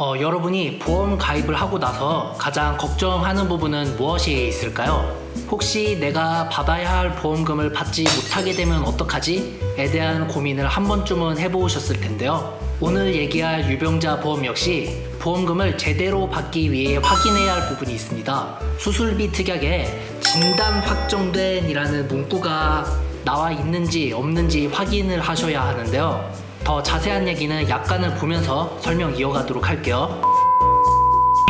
어, 여러분이 보험 가입을 하고 나서 가장 걱정하는 부분은 무엇이 있을까요? 혹시 내가 받아야 할 보험금을 받지 못하게 되면 어떡하지? 에 대한 고민을 한 번쯤은 해보셨을 텐데요. 오늘 얘기할 유병자 보험 역시 보험금을 제대로 받기 위해 확인해야 할 부분이 있습니다. 수술비 특약에 진단 확정된이라는 문구가 나와 있는지 없는지 확인을 하셔야 하는데요. 더 자세한 얘기는 약관을 보면서 설명 이어가도록 할게요.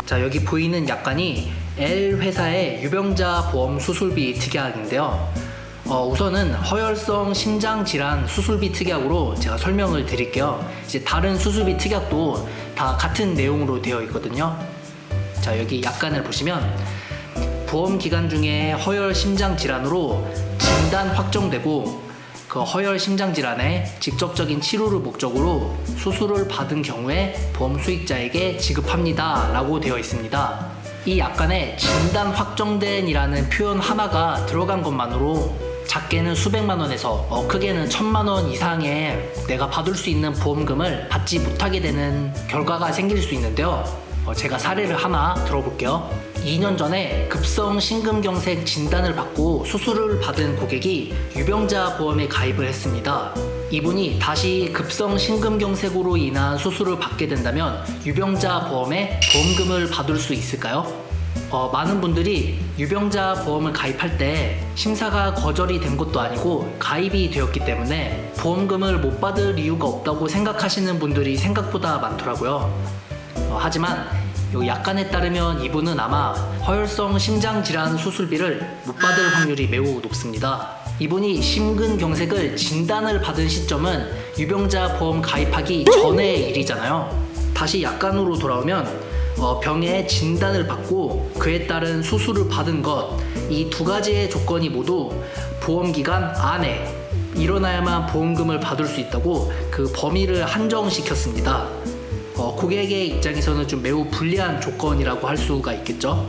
자, 여기 보이는 약관이 L 회사의 유병자 보험 수술비 특약인데요. 어, 우선은 허혈성 심장 질환 수술비 특약으로 제가 설명을 드릴게요. 이제 다른 수술비 특약도 다 같은 내용으로 되어 있거든요. 자, 여기 약관을 보시면 보험 기간 중에 허혈 심장 질환으로 진단 확정되고 그 허혈 심장 질환의 직접적인 치료를 목적으로 수술을 받은 경우에 보험 수익자에게 지급합니다라고 되어 있습니다. 이 약관에 진단 확정된이라는 표현 하나가 들어간 것만으로 작게는 수백만 원에서 어, 크게는 천만 원 이상의 내가 받을 수 있는 보험금을 받지 못하게 되는 결과가 생길 수 있는데요. 어, 제가 사례를 하나 들어볼게요. 2년 전에 급성 심근경색 진단을 받고 수술을 받은 고객이 유병자 보험에 가입을 했습니다. 이분이 다시 급성 심근경색으로 인한 수술을 받게 된다면 유병자 보험에 보험금을 받을 수 있을까요? 어, 많은 분들이 유병자 보험을 가입할 때 심사가 거절이 된 것도 아니고 가입이 되었기 때문에 보험금을 못 받을 이유가 없다고 생각하시는 분들이 생각보다 많더라고요. 어, 하지만 요 약관에 따르면 이분은 아마 허혈성 심장 질환 수술비를 못 받을 확률이 매우 높습니다. 이분이 심근경색을 진단을 받은 시점은 유병자 보험 가입하기 전의 일이잖아요. 다시 약관으로 돌아오면 어, 병의 진단을 받고 그에 따른 수술을 받은 것 이 두 가지의 조건이 모두 보험 기간 안에 일어나야만 보험금을 받을 수 있다고 그 범위를 한정시켰습니다. 어, 고객의 입장에서는 좀 매우 불리한 조건이라고 할 수가 있겠죠.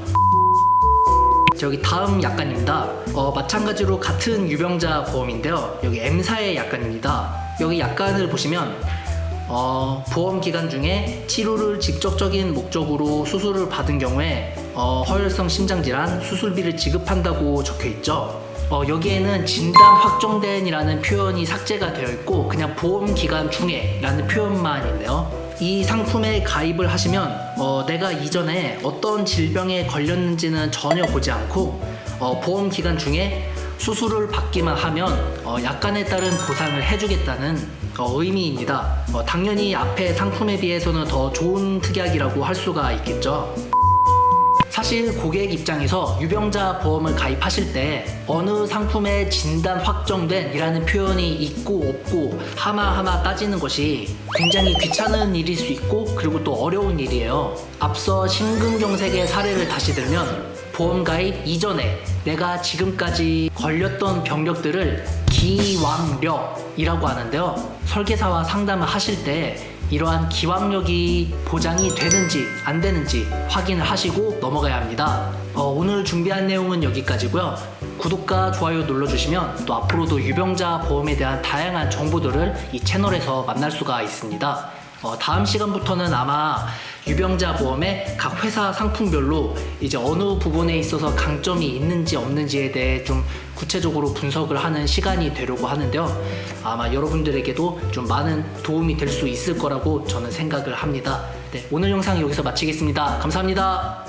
저기 다음 약관입니다. 어, 마찬가지로 같은 유병자 보험인데요. 여기 M사의 약관입니다. 여기 약관을 보시면 어, 보험 기간 중에 치료를 직접적인 목적으로 수술을 받은 경우에 어, 허혈성 심장질환 수술비를 지급한다고 적혀 있죠. 어, 여기에는 진단 확정된이라는 표현이 삭제가 되어 있고 그냥 보험 기간 중에라는 표현만 있네요. 이 상품에 가입을 하시면 어, 내가 이전에 어떤 질병에 걸렸는지는 전혀 보지 않고 어, 보험 기간 중에 수술을 받기만 하면 어, 약관에 따른 보상을 해주겠다는 어, 의미입니다. 어, 당연히 앞에 상품에 비해서는 더 좋은 특약이라고 할 수가 있겠죠. 사실 고객 입장에서 유병자 보험을 가입하실 때 어느 상품에 진단 확정된 이라는 표현이 있고 없고 하나하나 따지는 것이 굉장히 귀찮은 일일 수 있고 그리고 또 어려운 일이에요. 앞서 심근경색의 사례를 다시 들면 보험 가입 이전에 내가 지금까지 걸렸던 병력들을 기왕력이라고 하는데요. 설계사와 상담을 하실 때 이러한 기왕력이 보장이 되는지 안 되는지 확인을 하시고 넘어가야 합니다. 어, 오늘 준비한 내용은 여기까지고요. 구독과 좋아요 눌러주시면 또 앞으로도 유병자 보험에 대한 다양한 정보들을 이 채널에서 만날 수가 있습니다. 어, 다음 시간부터는 아마 유병자 보험의 각 회사 상품별로 이제 어느 부분에 있어서 강점이 있는지 없는지에 대해 좀 구체적으로 분석을 하는 시간이 되려고 하는데요. 아마 여러분들에게도 좀 많은 도움이 될 수 있을 거라고 저는 생각을 합니다. 네, 오늘 영상 여기서 마치겠습니다. 감사합니다.